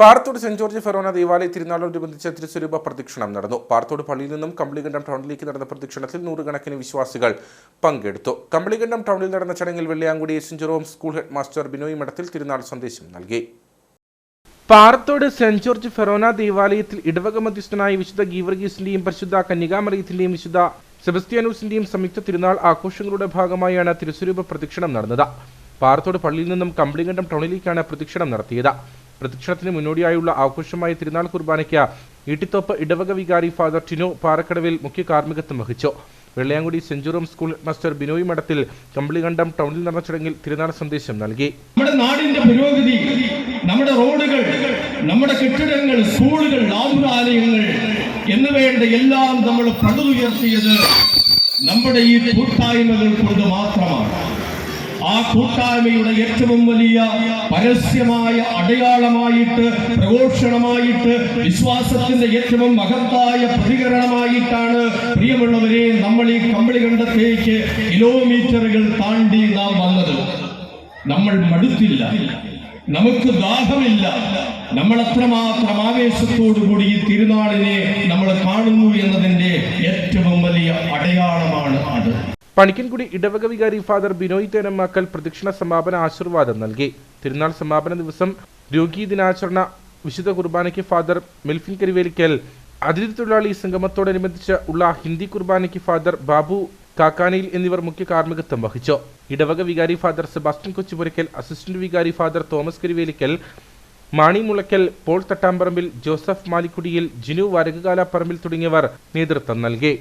Parathodu saint George forane ദേവാലയ തിരുനാളോടനുബന്ധിച്ച് തിരുസ്വരൂപ പ്രദക്ഷിണം നടന്നു. പാർത്തോട് പള്ളിയിൽ നിന്നും കമ്പളികണ്ഠം ടൗണിലേക്ക് നടന്ന പ്രദക്ഷിണത്തിൽ നൂറുകണക്കിന് വിശ്വാസികൾ പങ്കെടുത്തു. കമ്പളികണ്ഠം ടൗണിൽ നടന്ന ചടങ്ങിൽ Velliyamkudi Saint Jerome school head master Binoy Madathil തിരുനാൾ സന്ദേശം നൽകി. പാർത്തോട് സെന്റ് ജോർജ് ഫെറോന ദേവാലയത്തിൽ ഇടവക മധ്യസ്ഥനായ വിശുദ്ധ ഗീവർഗീസിന്റെയും പരിശുദ്ധ കന്യകാമറിയത്തിന്റെയും വിശുദ്ധ സെബസ്ത്യാനൂസിന്റെയും സംയുക്ത തിരുനാൾ ആഘോഷങ്ങളുടെ ഭാഗമായാണ് തിരുസ്വരൂപ പ്രദക്ഷിണം നടന്നത്. പാറത്തോട് പള്ളിയിൽ നിന്നും കമ്പളികണ്ഠം ടൗണിലേക്കാണ് പ്രദക്ഷിണം നടത്തിയത്. പ്രദക്ഷിണത്തിന് മുന്നോടിയായുള്ള ആഘോഷമായ തിരുനാൾ കുർബാനയ്ക്ക് ഈട്ടിത്തോപ്പ് ഇടവക വികാരി ഫാദർ ടിനോ പാറക്കടവിൽ മുഖ്യ കാർമ്മികത്വം വഹിച്ചു. വെള്ളയാങ്കുടി സെഞ്ചുറം സ്കൂൾ മാസ്റ്റർ ബിനോയ് മഠത്തിൽ കമ്പളികണ്ഠം ടൗണിൽ നടന്ന ചടങ്ങിൽ തിരുനാൾ സന്ദേശം നൽകി. നമ്മുടെ നാടിന്റെ പുരോഗതി നമ്മുടെ റോഡുകൾ നമ്മുടെ കെട്ടിടങ്ങൾ സ്കൂളുകൾ ആതുരാലയങ്ങൾ എന്ന് വേണ്ട എല്ലാം നമ്മൾ പടുതുയർത്തിയത് നമ്മുടെ ഈ കൂട്ടായ്മകൾ കൊണ്ട് മാത്രമാണ്. ആ കൂട്ടായ്മയുടെ ഏറ്റവും വലിയ പരസ്യമായ അടയാളമായിട്ട് പ്രഘോഷണമായിട്ട് വിശ്വാസത്തിന്റെ ഏറ്റവും മഹത്തായ പ്രതികരണമായിട്ടാണ് പ്രിയമുള്ളവരെ നമ്മൾ ഈ കമ്പളികണ്ഠത്തേക്ക് കിലോമീറ്ററുകൾ താണ്ടി നാം വന്നത്. നമ്മൾ മടുത്തില്ല. നമുക്ക് ദാഹമില്ല. നമ്മൾ അത്രമാത്രം ആവേശത്തോടുകൂടി ഈ തിരുനാളിനെ നമ്മൾ കാണുന്നു എന്നതിന്റെ ഏറ്റവും വലിയ അടയാളമാണ് അത്. പണിക്കൻകുടി ഇടവക വികാരി ഫാദർ ബിനോയ് തേനമ്മാക്കൽ പ്രദക്ഷിണ സമാപന ആശീർവാദം നൽകി. തിരുനാൾ സമാപന ദിവസം രോഗി ദിനാചരണ വിശുദ്ധ കുർബാനയ്ക്ക് ഫാദർ മെൽഫിൻ കരിവേലിക്കൽ അതിഥി തൊഴിലാളി സംഗമത്തോടനുബന്ധിച്ച് ഉള്ള ഹിന്ദി കുർബാനയ്ക്ക് ഫാദർ ബാബു കാക്കാനയിൽ എന്നിവർ മുഖ്യ കാർമ്മികത്വം വഹിച്ചു. ഇടവക വികാരി ഫാദർ സെബാസ്റ്റ്യൻ കൊച്ചുപുരയ്ക്കൽ അസിസ്റ്റന്റ് വികാരി father Thomas Karivelikkal Mani Mulakkal Paul Thattamparambil Joseph Malikudiyil Jinu Varakukala Parambil തുടങ്ങിയവർ നേതൃത്വം നൽകി.